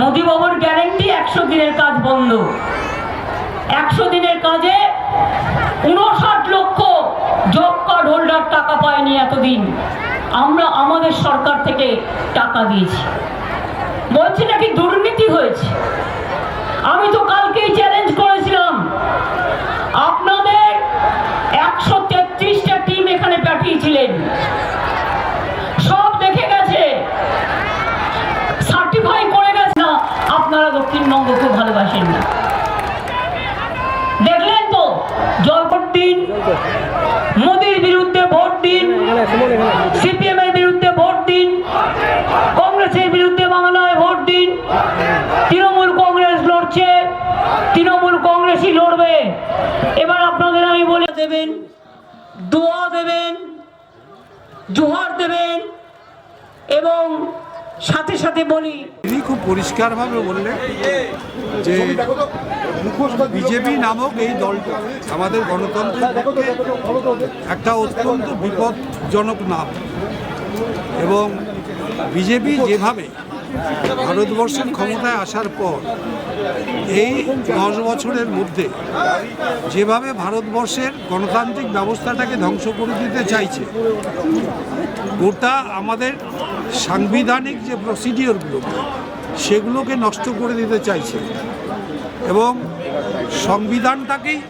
মোদিবাবুর guarantee একশো দিনের কাজ বন্ধ। একশো দিনের কাজে উনষাট লক্ষ জব কার্ড হোল্ডার টাকা পায়নি এতদিন। আমরা আমাদের সরকার থেকে টাকা দিয়েছি। বলছি নাকি দুর্নীতি হয়েছে? দক্ষিণবঙ্গকে ভালোবাসেন না। দেখলেন তো জল ভোট দিন, মোদির বিরুদ্ধে ভোট দিন সিপিএম এর বিরুদ্ধে ভোট দিন, কংগ্রেসের বিরুদ্ধে বাংলায় ভোট দিন, তৃণমূল কংগ্রেস লড়ছে, তৃণমূল কংগ্রেসই লড়বে। এবার আপনাদের আমি বলে দেবেন, দোয়া দেবেন জোহার দেবেন, এবং সাথে সাথে বলি, তিনি খুব পরিষ্কারভাবে বললেন যে বিজেপি নামক এই দলটা আমাদের গণতন্ত্রের একটা অত্যন্ত বিপজ্জনক নাম। এবং বিজেপি যেভাবে ভারতবর্ষের ক্ষমতায় আসার পর, এই দশ বছরের মধ্যে যেভাবে ভারতবর্ষের গণতান্ত্রিক ব্যবস্থাটাকে ধ্বংস করে দিতে চাইছে, গোটা আমাদের সাংবিধানিক যে প্রসিডিওরগুলো সেগুলোকে নষ্ট করে দিতে চাইছে এবং সংবিধানটাকেই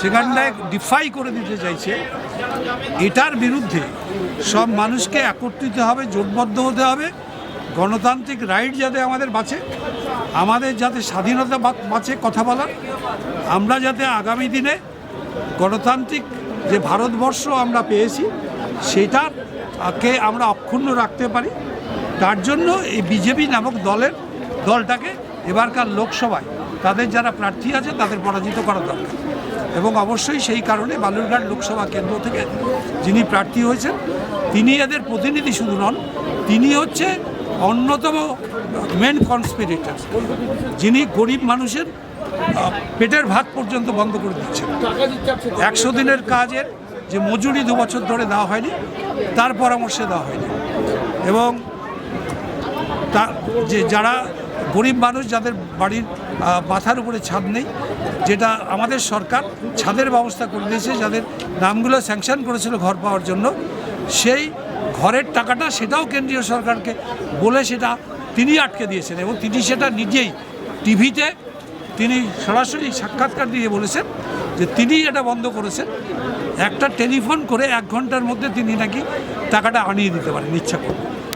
সেখানটায় ডিফাই করে দিতে চাইছে, এটার বিরুদ্ধে সব মানুষকে একত্রিত হবে, জোটবদ্ধ হতে হবে গণতান্ত্রিক রাইট যাতে আমাদের বাঁচে, আমাদের যাতে স্বাধীনতা বাঁচে কথা বলার, আমরা যাতে আগামী দিনে গণতান্ত্রিক যে ভারতবর্ষ আমরা পেয়েছি, সেটার কে আমরা অক্ষুণ্ণ রাখতে পারি, তার জন্য এই বিজেপি নামক দলের দলটাকে এবারকার লোকসভায় তাদের যারা প্রার্থী আছে তাদের পরাজিত করা দরকার। এবং অবশ্যই সেই কারণে বালুরঘাট লোকসভা কেন্দ্র থেকে যিনি প্রার্থী হয়েছেন, তিনি এদের প্রতিনিধি শুধু নন, তিনি হচ্ছে অন্যতম মেন কনস্পিরেটার যিনি গরিব মানুষের পেটের ভাত পর্যন্ত বন্ধ করে দিচ্ছেন। একশো দিনের কাজের যে মজুরি দু বছর ধরে দেওয়া হয়নি, তার পরামর্শে দেওয়া হয়নি। এবং তা, যে যারা গরিব মানুষ, যাদের বাড়ির মাথার উপরে ছাদ নেই, যেটা আমাদের সরকার ছাদের ব্যবস্থা করে দিয়েছে, যাদের নামগুলো স্যাংশন করেছিল ঘর পাওয়ার জন্য, সেই ঘরের টাকাটা সেটাও কেন্দ্রীয় সরকারকে বলে সেটা তিনি আটকে দিয়েছেন এবং তিনি সেটা নিজেই টিভিতে তিনি সরাসরি সাক্ষাৎকার দিয়ে বলেছেন যে তিনি এটা বন্ধ করেছেন। একটা টেলিফোন করে এক ঘণ্টার মধ্যে তিনি নাকি টাকাটা আনিয়ে দিতে পারেন ইচ্ছা করে